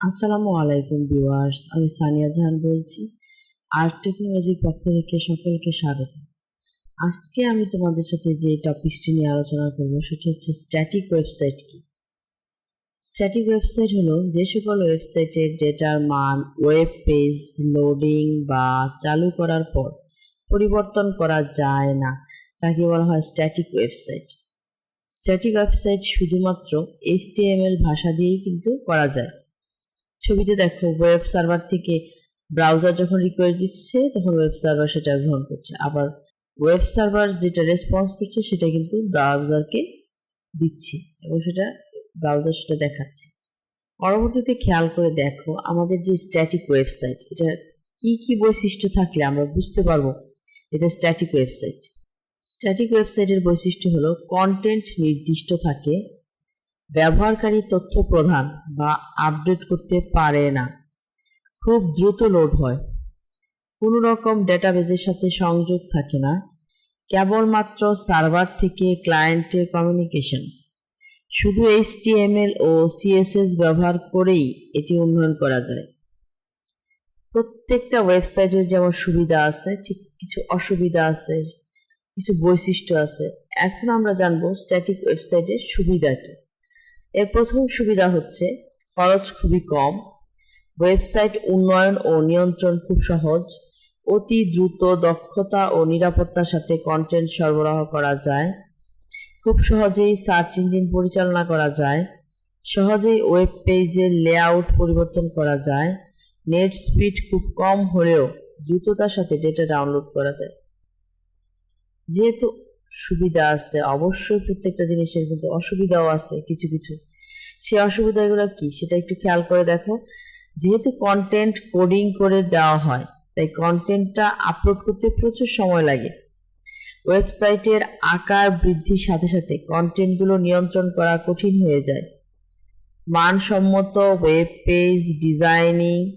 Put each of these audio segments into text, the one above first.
আসসালামু আলাইকুম ভিউয়ার্স, আমি সানিয়া জাহান বলছি আর্ট টেকনোলজির পক্ষ থেকে সকলকে স্বাগত। আজকে আমি তোমাদের সাথে যে টপিকটি নিয়ে আলোচনা করব, সেটি হচ্ছে স্ট্যাটিক ওয়েবসাইট কি? স্ট্যাটিক ওয়েবসাইট হলো যে সকল ওয়েবসাইটের ডেটার মান ওয়েব পেজ লোডিং বা চালু করার পর পরিবর্তন করা যায় না, তাকে বলা হয় স্ট্যাটিক ওয়েবসাইট স্ট্যাটিক ওয়েবসাইট শুধুমাত্র এইচটিএমএল ভাষা দিয়েই কিন্তু করা যায়। ছবিতে দেখো ওয়েব সার্ভার থেকে ব্রাউজার যখন রিকোয়েস্ট দিচ্ছে, তখন ওয়েব সার্ভার সেটা গ্রহণ করছে। আবার ওয়েব সার্ভার যেটা রেসপন্স করছে, সেটা কিন্তু ব্রাউজারকে দিচ্ছে এবং সেটা ব্রাউজার সেটা দেখাচ্ছে। পরবর্তীতে খেয়াল করে দেখো, আমাদের যে স্ট্যাটিক ওয়েবসাইট এটা কি কি বৈশিষ্ট্য থাকলে আমরা বুঝতে পারব? এটা স্ট্যাটিক ওয়েবসাইট স্ট্যাটিক ওয়েবসাইটের বৈশিষ্ট্য হলো কন্টেন্ট নির্দিষ্ট থাকে ব্যবহারকারী তথ্য প্রধান বা আপডেট করতে পারে না। খুব দ্রুত লোড হয়। কোনো রকম ডেটাবেজের সাথে সংযোগ থাকে না। কেবলমাত্র সার্ভার থেকে ক্লায়েন্টে কমিউনিকেশন। শুধু এইচটিএমএল ও সিএসএস ব্যবহার করেই এটি উন্নয়ন করা যায়। প্রত্যেকটা ওয়েবসাইটের যেমন সুবিধা আছে, ঠিক কিছু অসুবিধা আছে, কিছু বৈশিষ্ট্য আছে। এখন আমরা জানব স্ট্যাটিক ওয়েবসাইটের সুবিধা কি। এর প্রথম সুবিধা হচ্ছে খরচ খুবই কম। ওয়েবসাইট উন্নয়ন ও নিয়ন্ত্রণ খুব সহজ। অতি দ্রুত দক্ষতা ও নিরাপত্তার সাথে কন্টেন্ট সরবরাহ করা যায়। খুব সহজেই সার্চ ইঞ্জিন পরিচালনা করা যায়। সহজেই ওয়েব পেজের লেআউট পরিবর্তন করা যায়। নেট স্পিড খুব কম হলেও দ্রুততার সাথে ডেটা ডাউনলোড করা যায়। যেহেতু সুবিধা আছে। অবশ্যই প্রত্যেকটা জিনিসের কিন্তু অসুবিধাও আছে কিছু কিছু। সেই অসুবিধাগুলো কি সেটা একটু খেয়াল করে দেখো। যেহেতু কন্টেন্ট কোডিং করে দেওয়া হয়, তাই কন্টেন্টটা আপলোড করতে প্রচুর সময় লাগে। ওয়েবসাইটের আকার বৃদ্ধির সাথে সাথে কন্টেন্টগুলো নিয়ন্ত্রণ করা কঠিন হয়ে যায়। মানসম্মত ওয়েব পেজ ডিজাইনিং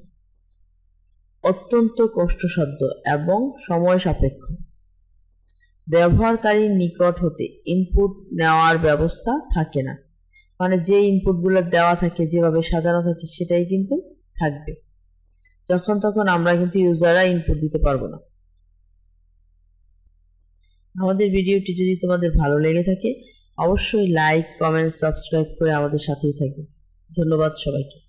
অত্যন্ত কষ্টসাধ্য এবং সময় সাপেক্ষ। ব্যবহারকারীর নিকট হতে ইনপুট নেওয়ার ব্যবস্থা থাকে না। মানে যে ইনপুটগুলো দেওয়া থাকে, যেভাবে সাজানো থাকে, সেটাই কিন্তু থাকবে। যখন তখন আমরা কিন্তু ইউজাররা ইনপুট দিতে পারব না। আমাদের ভিডিওটি যদি তোমাদের ভালো লেগে থাকে, অবশ্যই লাইক কমেন্ট সাবস্ক্রাইব করে আমাদের সাথেই থাকবে। ধন্যবাদ সবাইকে।